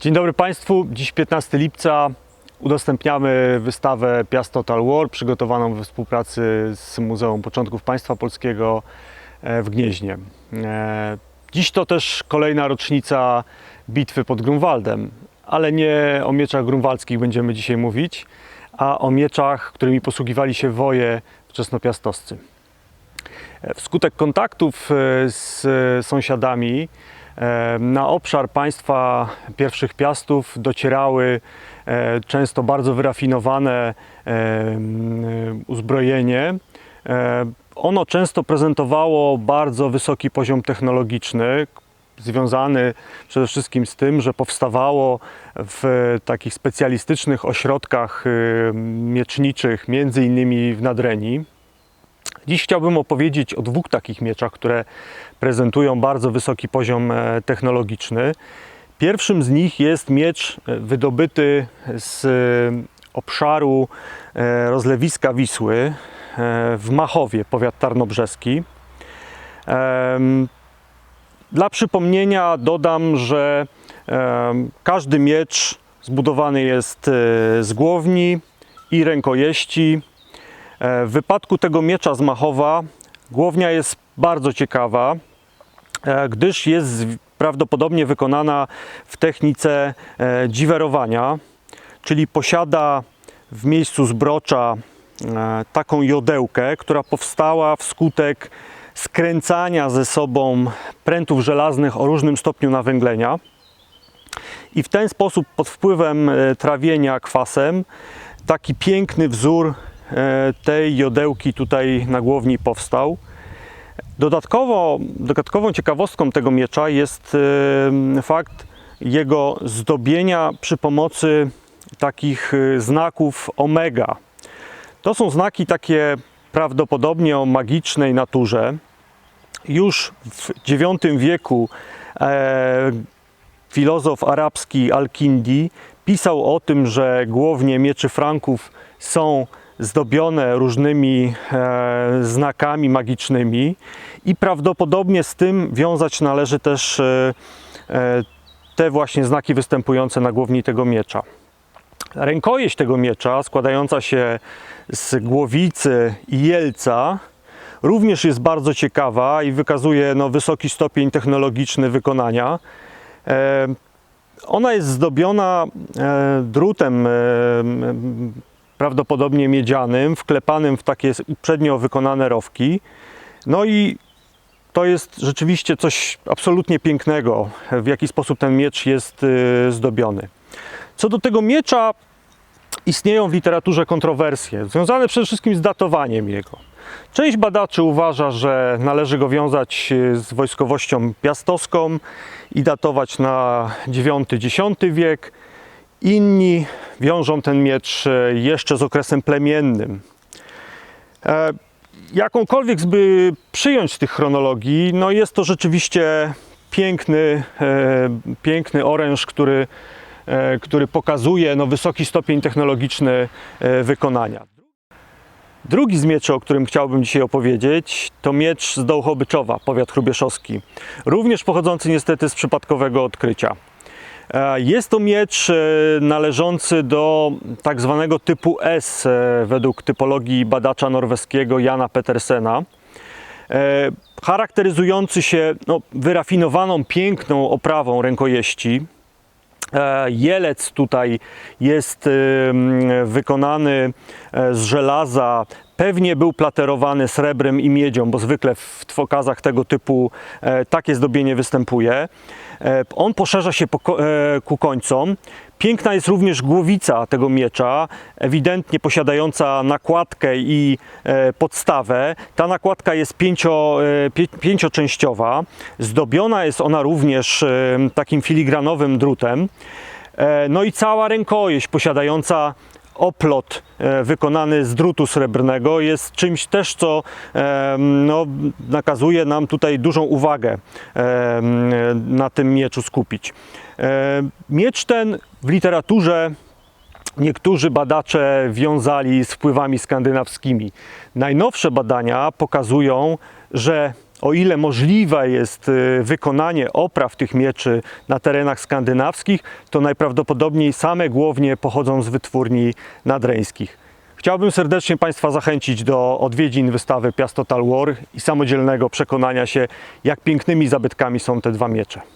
Dzień dobry Państwu. Dziś 15 lipca udostępniamy wystawę Piast Total War przygotowaną we współpracy z Muzeum Początków Państwa Polskiego e, w Gnieźnie. E, Dziś to też kolejna rocznica bitwy pod Grunwaldem, ale nie o mieczach grunwaldzkich będziemy dzisiaj mówić, a o mieczach, którymi posługiwali się woje wczesnopiastowscy. E, Wskutek kontaktów z sąsiadami na obszar państwa pierwszych piastów docierały e, często bardzo wyrafinowane uzbrojenie. E, Ono często prezentowało bardzo wysoki poziom technologiczny, związany przede wszystkim z tym, że powstawało w takich specjalistycznych ośrodkach y, mieczniczych, między innymi w Nadrenii. Dziś chciałbym opowiedzieć o dwóch takich mieczach, które prezentują bardzo wysoki poziom e, technologiczny. Pierwszym z nich jest miecz e, wydobyty z e, obszaru rozlewiska Wisły w Machowie, powiat tarnobrzeski. Dla przypomnienia dodam, że każdy miecz zbudowany jest z głowni i rękojeści. E, W wypadku tego miecza z Machowa głownia jest bardzo ciekawa, e, gdyż jest prawdopodobnie wykonana w technice e, dziwerowania, czyli posiada w miejscu zbrocza taką jodełkę, która powstała wskutek skręcania ze sobą prętów żelaznych o różnym stopniu nawęglenia. I w ten sposób, pod wpływem trawienia kwasem, taki piękny wzór tej jodełki tutaj na głowni powstał. Dodatkowo, dodatkową ciekawostką tego miecza jest e, fakt jego zdobienia przy pomocy takich e, znaków omega. To są znaki takie prawdopodobnie o magicznej naturze. Już w IX wieku e, filozof arabski Al-Kindi pisał o tym, że głównie mieczy Franków są zdobione różnymi e, znakami magicznymi i prawdopodobnie z tym wiązać należy też e, e, te właśnie znaki występujące na głowni tego miecza. Rękojeść tego miecza, składająca się z głowicy i jelca, również jest bardzo ciekawa i wykazuje no, wysoki stopień technologiczny wykonania. E, Ona jest zdobiona e, drutem e, prawdopodobnie miedzianym, wklepanym w takie uprzednio wykonane rowki. No i to jest rzeczywiście coś absolutnie pięknego, w jaki sposób ten miecz jest e, zdobiony. Co do tego miecza, istnieją w literaturze kontrowersje, związane przede wszystkim z datowaniem jego. Część badaczy uważa, że należy go wiązać e, z wojskowością piastowską i datować na IX-X wiek. Inni wiążą ten miecz e, jeszcze z okresem plemiennym. E, Jakąkolwiek by przyjąć z tych chronologii, no jest to rzeczywiście piękny, e, piękny oręż, który, który pokazuje no, wysoki stopień technologiczny wykonania. Drugi z mieczy, o którym chciałbym dzisiaj opowiedzieć, to miecz z Dołchobyczowa, powiat chrubieszowski. Również pochodzący niestety z przypadkowego odkrycia. E, Jest to miecz e, należący do tak zwanego typu S e, według typologii badacza norweskiego Jana Petersena. Charakteryzujący się no, wyrafinowaną, piękną oprawą rękojeści. Jelec tutaj jest wykonany z żelaza. Pewnie był platerowany srebrem i miedzią, bo zwykle w twokazach tego typu e, takie zdobienie występuje. E, On poszerza się po, e, ku końcom. Piękna jest również głowica tego miecza, ewidentnie posiadająca nakładkę i podstawę. Ta nakładka jest pięcio, pię- pięcioczęściowa. Zdobiona jest ona również takim filigranowym drutem. No i cała rękojeść posiadająca oplot e, wykonany z drutu srebrnego jest czymś też, co e, no, nakazuje nam tutaj dużą uwagę e, na tym mieczu skupić. Miecz ten w literaturze niektórzy badacze wiązali z wpływami skandynawskimi. Najnowsze badania pokazują, że o ile możliwe jest y, wykonanie opraw tych mieczy na terenach skandynawskich, to najprawdopodobniej same głownie pochodzą z wytwórni nadreńskich. Chciałbym serdecznie Państwa zachęcić do odwiedzin wystawy Piastotal War i samodzielnego przekonania się, jak pięknymi zabytkami są te dwa miecze.